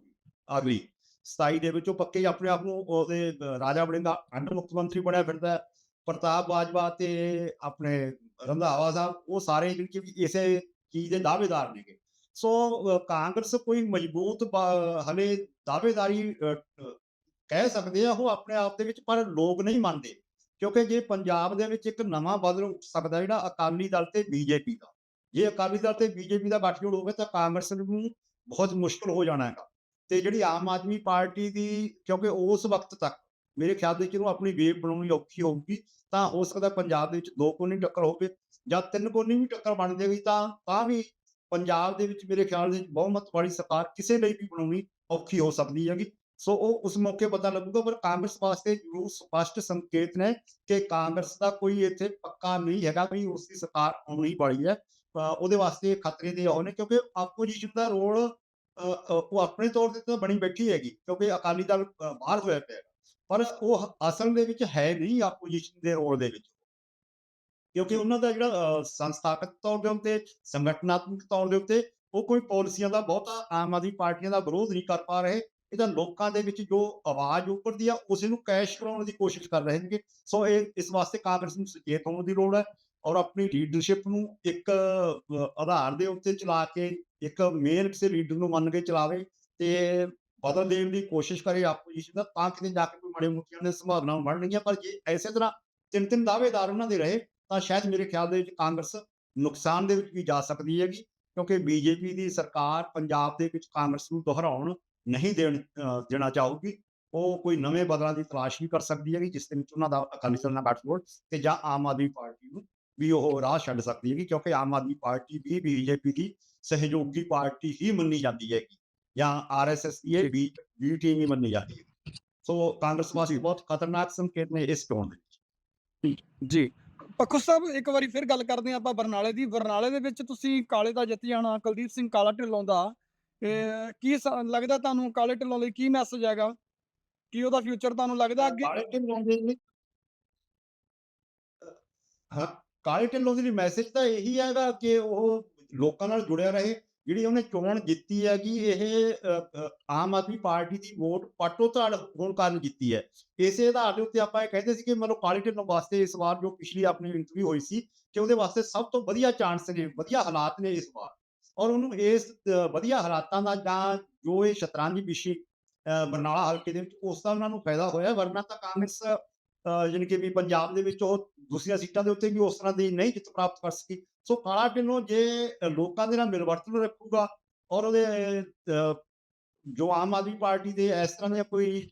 ਅਗਲੀ 27 ਦੇ ਵਿੱਚ ਉਹ ਪੱਕੇ ਆਪਣੇ ਆਪ ਨੂੰ ਉਹਦੇ ਰਾਜਾ ਬਣੇਗਾ ਅੰਡਰ ਮੁੱਖ ਮੰਤਰੀ ਬਣਿਆ ਫਿਰਦਾ। ਪ੍ਰਤਾਪ ਬਾਜਵਾ ਤੇ ਆਪਣੇ ਰੰਧਾਵਾ ਸਾਹਿਬ, ਉਹ ਸਾਰੇ ਜਿਹੜੇ ਕਿ ਇਸੇ ਚੀਜ਼ ਦੇ ਦਾਅਵੇਦਾਰ ਨੇਗੇ। ਸੋ ਕਾਂਗਰਸ ਕੋਈ ਮਜ਼ਬੂਤ ਹਲੇ ਦਾਅਵੇਦਾਰੀ ਕਹਿ ਸਕਦੇ ਆ ਉਹ ਆਪਣੇ ਆਪ ਦੇ ਵਿੱਚ, ਪਰ ਲੋਕ ਨਹੀਂ ਮੰਨਦੇ। ਕਿਉਂਕਿ ਜੇ ਪੰਜਾਬ ਦੇ ਵਿੱਚ ਇੱਕ ਨਵਾਂ ਬਦਲ ਉੱਠ ਸਕਦਾ ਜਿਹੜਾ ਅਕਾਲੀ ਦਲ ਤੇ ਬੀਜੇਪੀ ਦਾ, ਜੇ ਅਕਾਲੀ ਦਲ ਤੇ ਬੀਜੇਪੀ ਦਾ ਗੱਠਜੋੜ ਹੋਵੇ ਤਾਂ ਕਾਂਗਰਸ ਨੂੰ ਬਹੁਤ ਮੁਸ਼ਕਲ ਹੋ ਜਾਣਾ ਹੈਗਾ। ਤੇ ਜਿਹੜੀ ਆਮ ਆਦਮੀ ਪਾਰਟੀ ਦੀ, ਕਿਉਂਕਿ ਉਸ ਵਕਤ ਤੱਕ ਮੇਰੇ ਖਿਆਲ ਦੇ ਵਿੱਚ ਇਹਨੂੰ ਆਪਣੀ ਵੇਵ ਬਣਾਉਣੀ ਔਖੀ ਹੋਊਗੀ, ਤਾਂ ਹੋ ਸਕਦਾ ਪੰਜਾਬ ਦੇ ਵਿੱਚ ਦੋ ਕੋਨੀ ਟੱਕਰ ਹੋਵੇ ਜਾਂ ਤਿੰਨ ਕੋਨੀ ਵੀ ਟੱਕਰ ਬਣ ਜਾਵੇਗੀ ਤਾਂ ਤਾਂ ਵੀ ਪੰਜਾਬ ਦੇ ਵਿੱਚ ਮੇਰੇ ਖਿਆਲ ਦੇ ਵਿੱਚ ਬਹੁਮਤ ਵਾਲੀ ਸਰਕਾਰ ਕਿਸੇ ਲਈ ਵੀ ਬਣਾਉਣੀ ਔਖੀ ਹੋ ਸਕਦੀ ਹੈਗੀ। ਸੋ ਉਹ ਉਸ ਮੌਕੇ ਪਤਾ ਲੱਗੂਗਾ, ਪਰ ਕਾਂਗਰਸ ਵਾਸਤੇ ਜ਼ਰੂਰ ਸਪਸ਼ਟ ਸੰਕੇਤ ਨੇ ਕਿ ਕਾਂਗਰਸ ਦਾ ਕੋਈ ਇੱਥੇ ਪੱਕਾ ਨਹੀਂ ਹੈਗਾ ਵੀ ਉਸ ਦੀ ਸਰਕਾਰ ਆਉਣੀ ਵਾਲੀ ਹੈ ਉਹਦੇ ਵਾਸਤੇ ਖਤਰੇ ਦੇ ਉਹ ਕਿਉਂਕਿ ਆਪੋਜੀਸ਼ਨ ਦਾ ਰੋਲ ਉਹ ਆਪਣੇ ਤੌਰ ਤੇ ਤਾਂ ਬਣੀ ਬੈਠੀ ਹੈਗੀ, ਕਿਉਂਕਿ ਅਕਾਲੀ ਦਲ ਬਾਹਰ ਹੋਇਆ ਪਿਆ ਪਰ ਉਹ ਅਸਲ ਦੇ ਵਿੱਚ ਹੈ ਨਹੀਂ ਆਪੋਜੀਸ਼ਨ ਦੇ ਰੋਲ ਦੇ ਵਿੱਚ। ਕਿਉਂਕਿ ਉਹਨਾਂ ਦਾ ਜਿਹੜਾ ਅ, ਤੌਰ ਦੇ ਉੱਤੇ ਸੰਗਠਨਾਤਮਕ ਤੌਰ ਦੇ ਉੱਤੇ ਉਹ ਕੋਈ ਪਾਲਿਸੀਆਂ ਦਾ ਬਹੁਤਾ ਆਮ ਆਦਮੀ ਪਾਰਟੀਆਂ ਦਾ ਵਿਰੋਧ ਨਹੀਂ ਕਰ ਪਾ ਰਹੇ। ਇਹ ਤਾਂ ਲੋਕਾਂ ਦੇ ਵਿੱਚ ਜੋ ਆਵਾਜ਼ ਉੱਪਰਦੀ ਆ ਉਸੇ ਨੂੰ ਕੈਸ਼ ਕਰਾਉਣ ਦੀ ਕੋਸ਼ਿਸ਼ ਕਰ ਰਹੇ ਨੇ ਸੋ ਇਹ ਇਸ ਵਾਸਤੇ ਕਾਂਗਰਸ ਨੂੰ ਸੁਚੇਤ ਹੋਣ ਦੀ ਲੋੜ ਹੈ ਔਰ ਆਪਣੀ ਲੀਡਰਸ਼ਿਪ ਨੂੰ ਇੱਕ ਆਧਾਰ ਦੇ ਉੱਤੇ ਚਲਾ ਕੇ ਇੱਕ ਮੇਨ ਕਿਸੇ ਲੀਡਰ ਨੂੰ ਮੰਨ ਕੇ ਚਲਾਵੇ ਤੇ ਬਦਲ ਦੇਣ ਦੀ ਕੋਸ਼ਿਸ਼ ਕਰੇ ਆਪੋਜੀਸ਼ਨ ਦਾ ਤਾਂ ਕਿਤੇ ਜਾ ਕੇ ਕੋਈ ਮਾੜੇ ਮੋਟੀਆਂ ਦੇ ਸੰਭਾਵਨਾਵਾਂ ਬਣਨਗੀਆਂ ਪਰ ਜੇ ਐਸੇ ਤਰ੍ਹਾਂ ਤਿੰਨ ਤਿੰਨ ਦਾਅਵੇਦਾਰ ਉਹਨਾਂ ਦੇ ਰਹੇ, ਤਾਂ ਸ਼ਾਇਦ ਮੇਰੇ ਖਿਆਲ ਦੇ ਵਿੱਚ ਕਾਂਗਰਸ ਨੁਕਸਾਨ ਦੇ ਵਿੱਚ ਵੀ ਜਾ ਸਕਦੀ ਹੈਗੀ, ਕਿਉਂਕਿ ਬੀਜੇਪੀ ਦੀ ਸਰਕਾਰ ਪੰਜਾਬ ਦੇ ਵਿੱਚ ਕਾਂਗਰਸ ਨੂੰ ਦੁਹਰਾਉਣ ਨਹੀਂ ਦੇਣ ਦੇਣਾ ਚਾਹੂਗੀ, ਉਹ ਕੋਈ ਨਵੇਂ ਬਦਲਾਂ ਦੀ ਤਲਾਸ਼ ਵੀ ਕਰ ਸਕਦੀ ਹੈਗੀ, ਜਿਸ ਦੇ ਵਿੱਚ ਉਹਨਾਂ ਦਾ ਅਕਾਲੀ ਦਲ ਨਾਲ ਗੱਠਜੋੜ ਤੇ ਜਾਂ ਆਮ ਆਦਮੀ ਪਾਰਟੀ ਨੂੰ ਵੀ ਉਹ ਰਾਹ ਛੱਡ ਸਕਦੀ ਹੈਗੀ, ਕਿਉਂਕਿ ਆਮ ਆਦਮੀ ਪਾਰਟੀ ਵੀ ਬੀਜੇਪੀ ਦੀ ਸਹਿਯੋਗੀ ਪਾਰਟੀ ਹੀ ਮੰਨੀ ਜਾਂਦੀ ਹੈਗੀ। ਜਾਂ ਆਰਐਸਐਸ ਦੀ ਇਹ ਬੀ ਬੀ ਟੀਮ ਹੀ ਮੰਨੀ ਜਾਂਦੀ ਹੈ। ਸੋ ਕਾਂਗਰਸ ਵਾਸਤੇ ਬਹੁਤ ਖਤਰਨਾਕ ਸੰਕੇਤ ਨੇ ਇਸ ਚੋਣ ਦੇ ਵਿੱਚ। ਜੀ। ਪੱਖੋ ਸਾਹਿਬ ਇੱਕ ਵਾਰੀ ਫਿਰ ਗੱਲ ਕਰਦੇ ਹਾਂ ਆਪਾਂ ਬਰਨਾਲੇ ਦੀ। ਬਰਨਾਲੇ ਦੇ ਵਿੱਚ ਤੁਸੀਂ ਕਾਲੇ ਦਾ ਜਿੱਤ ਜਾਣਾ ਕੁਲਦੀਪ ਸਿੰਘ ਕਾਲਾ ਢਿੱਲੋਂ ਦਾ। ਕੀ ਲੱਗਦਾ ਤੁਹਾਨੂੰ ਕਾਲੇ ਢਿੱਲੋਂ ਲਈ ਕੀ ਮੈਸੇਜ ਹੈਗਾ? ਕੀ ਉਹਦਾ ਫਿਊਚਰ ਤੁਹਾਨੂੰ ਲੱਗਦਾ ਅੱਗੇ? ਕਾਲੇ ਢਿੱਲੋਂ ਦੇ ਹਾਂ ਕਾਲੇ ਢਿੱਲੋਂ ਦੇ ਮੈਸੇਜ ਤਾਂ ਇਹੀ ਹੈਗਾ ਕਿ ਉਹ ਲੋਕਾਂ ਨਾਲ ਜੁੜਿਆ ਰਹੇ। ਜਿਹੜੀ ਉਹਨੇ ਚੋਣ ਜਿੱਤੀ ਹੈ ਕਿ ਇਹ ਆਮ ਆਦਮੀ ਪਾਰਟੀ ਦੀ ਵੋਟ ਪਾਟੋ ਧਾੜ ਹੋਣ ਕਾਰਨ ਜਿੱਤੀ ਹੈ। ਇਸੇ ਆਧਾਰ ਦੇ ਉੱਤੇ ਆਪਾਂ ਇਹ ਕਹਿੰਦੇ ਸੀ ਕਿ ਮਤਲਬ ਕਾਲੇ ਢਿੱਲੋਂ ਵਾਸਤੇ ਇਸ ਵਾਰ ਜੋ ਪਿਛਲੀ ਆਪਣੀ ਇੰਟਰਵਿਊ ਹੋਈ ਸੀ ਕਿ ਉਹਦੇ ਵਾਸਤੇ ਸਭ ਤੋਂ ਵਧੀਆ ਚਾਂਸ ਨੇ, ਵਧੀਆ ਹਾਲਾਤ ਨੇ ਇਸ ਵਾਰ। ਔਰ ਉਹਨੂੰ ਇਸ ਵਧੀਆ ਹਾਲਾਤਾਂ ਦਾ ਜਾਂ ਜੋ ਇਹ ਸ਼ਤਰੰਜ ਵਿਸ਼ੇ ਬਰਨਾਲਾ ਹਲਕੇ ਦੇ ਵਿੱਚ ਉਸ ਦਾ ਉਹਨਾਂ ਨੂੰ ਫਾਇਦਾ ਹੋਇਆ, ਵਰਨਾ ਤਾਂ ਕਾਂਗਰਸ ਅ, ਜਾਣੀ ਕਿ ਵੀ ਪੰਜਾਬ ਦੇ ਵਿੱਚ ਉਹ ਦੂਸਰੀਆਂ ਸੀਟਾਂ ਦੇ ਉੱਤੇ ਵੀ ਉਸ ਤਰ੍ਹਾਂ ਦੀ ਨਹੀਂ ਜਿੱਤ ਪ੍ਰਾਪਤ ਕਰ ਸਕੀ। ਸੋ ਕਾਲਾ ਢਿੱਲੋਂ ਜੇ ਲੋਕਾਂ ਦੇ ਨਾਲ ਮਿਲਵਰਤਨ ਰੱਖੂਗਾ ਔਰ ਉਹਦੇ ਜੋ ਆਮ ਆਦਮੀ ਪਾਰਟੀ ਦੇ ਇਸ ਤਰ੍ਹਾਂ ਦੇ ਕੋਈ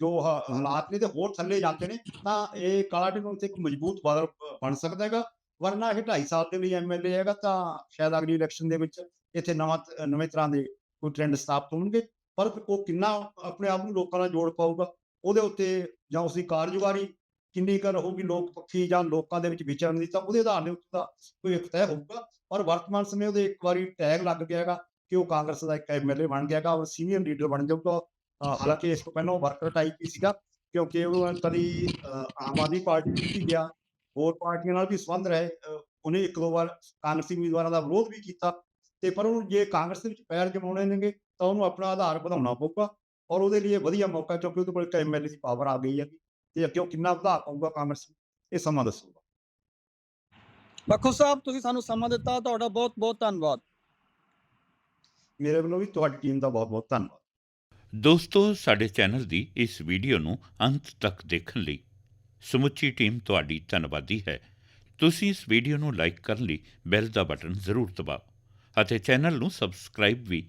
ਜੋ ਹਾਲਾਤ ਨੇ ਤੇ ਹੋਰ ਥੱਲੇ ਜਾਂਦੇ ਨੇ ਤਾਂ ਇਹ ਕਾਲਾ ਢਿੱਲੋਂ ਤੇ ਇੱਕ ਮਜ਼ਬੂਤ ਬਾਦਲ ਬਣ ਸਕਦਾ ਹੈਗਾ। ਵਰਨਾ ਇਹ 2.5 ਸਾਲ ਦੇ ਲਈ ਐਮਐਲਏ ਹੈਗਾ ਤਾਂ ਸ਼ਾਇਦ ਅਗਲੀ ਇਲੈਕਸ਼ਨ ਦੇ ਵਿੱਚ ਇੱਥੇ ਨਵਾਂ ਤ- ਨਵੇਂ ਤਰ੍ਹਾਂ ਦੇ ਕੋਈ ਟ੍ਰੈਂਡ ਸਥਾਪਿਤ ਹੋਣਗੇ। ਪਰ ਉਹ ਕਿੰਨਾ ਆਪਣੇ ਆਪ ਨੂੰ ਲੋਕਾਂ ਨਾਲ ਜੋੜ ਪਾਊਗਾ ਉਹਦੇ ਉੱਤੇ ਜਾਂ ਉਸ ਦੀ ਕਾਰਜਕਾਰੀ ਕਿੰਨੀ ਕਰ ਹੋਊਗੀ ਲੋਕ ਪੱਖੀ ਜਾਂ ਲੋਕਾਂ ਦੇ ਵਿੱਚ ਵਿਚਰਨ ਦੀ ਤਾਂ ਉਹਦੇ ਆਧਾਰ ਦੇ ਉੱਤੇ ਤਾਂ ਕੋਈ ਇੱਕ ਤੈਅ ਹੋਊਗਾ। ਪਰ ਵਰਤਮਾਨ ਸਮੇਂ ਉਹਦੇ ਇੱਕ ਵਾਰੀ ਟੈਗ ਲੱਗ ਗਿਆ ਹੈਗਾ ਕਿ ਉਹ ਕਾਂਗਰਸ ਦਾ ਇੱਕ ਐਮਐਲਏ ਬਣ ਗਿਆ ਹੈਗਾ ਔਰ ਸੀਨੀਅਰ ਲੀਡਰ ਬਣ ਜਾਊਗਾ। ਹਾਲਾਂਕਿ ਇਸ ਤੋਂ ਪਹਿਲਾਂ ਉਹ ਵਰਕਰ ਟਾਈਪ ਹੀ ਸੀਗਾ ਕਿਉਂਕਿ ਉਹ ਕਦੀ ਆਮ ਆਦਮੀ ਪਾਰਟੀ ਵਿੱਚ ਗਿਆ। ਹੋਰ ਪਾਰਟੀਆਂ ਨਾਲ ਵੀ ਸੰਬੰਧ ਰਹੇ ਉਹਨੇ ਇੱਕ ਦੋ ਵਾਰ ਕਾਂਗਰਸੀ ਉਮੀਦਵਾਰਾਂ ਦਾ ਵਿਰੋਧ ਵੀ ਕੀਤਾ। ਤੇ ਪਰ ਉਹਨੂੰ ਜੇ ਕਾਂਗਰਸ ਦੇ ਵਿੱਚ ਪੈਰ ਜਮਾਉਣੇ ਨੇਗੇ ਤਾਂ ਉਹਨੂੰ ਆਪਣਾ ਆਧਾਰ ਵਧਾਉਣਾ ਪਊਗਾ। ਔਰ ਉਹਦੇ ਲਈ ਵਧੀਆ ਮੌਕਾ ਹੈ ਕਿਉਂਕਿ ਉਹਦੇ ਕੋਲ ਇੱਕ ਐਮਐਲਏ ਦੀ ਪਾਵਰ ਆ ਗਈ ਹੈ ਤੇ ਅੱਗੇ ਉਹ ਕਿੰਨਾ ਵਧਾ ਪਾਊਗਾ ਕਾਂਗਰਸ ਇਹ ਸਮਾਂ ਦੱਸੂਗਾ। ਪੱਖੋ ਸਾਹਿਬ ਤੁਸੀਂ ਸਾਨੂੰ ਸਮਾਂ ਦਿੱਤਾ ਤੁਹਾਡਾ ਬਹੁਤ ਬਹੁਤ ਧੰਨਵਾਦ। ਮੇਰੇ ਵੱਲੋਂ ਵੀ ਤੁਹਾਡੀ ਟੀਮ ਦਾ ਬਹੁਤ ਬਹੁਤ ਧੰਨਵਾਦ। ਦੋਸਤੋ ਸਾਡੇ ਚੈਨਲ ਦੀ ਇਸ ਵੀਡੀਓ ਨੂੰ ਅੰਤ ਤੱਕ ਦੇਖਣ ਲਈ ਸਮੁੱਚੀ ਟੀਮ ਤੁਹਾਡੀ ਧੰਨਵਾਦੀ ਹੈ। ਤੁਸੀਂ ਇਸ ਵੀਡੀਓ ਨੂੰ ਲਾਈਕ ਕਰਨ ਲਈ ਬੈਲ ਦਾ ਬਟਨ ਜ਼ਰੂਰ ਦਬਾਓ ਅਤੇ ਚੈਨਲ ਨੂੰ ਸਬਸਕ੍ਰਾਈਬ ਵੀ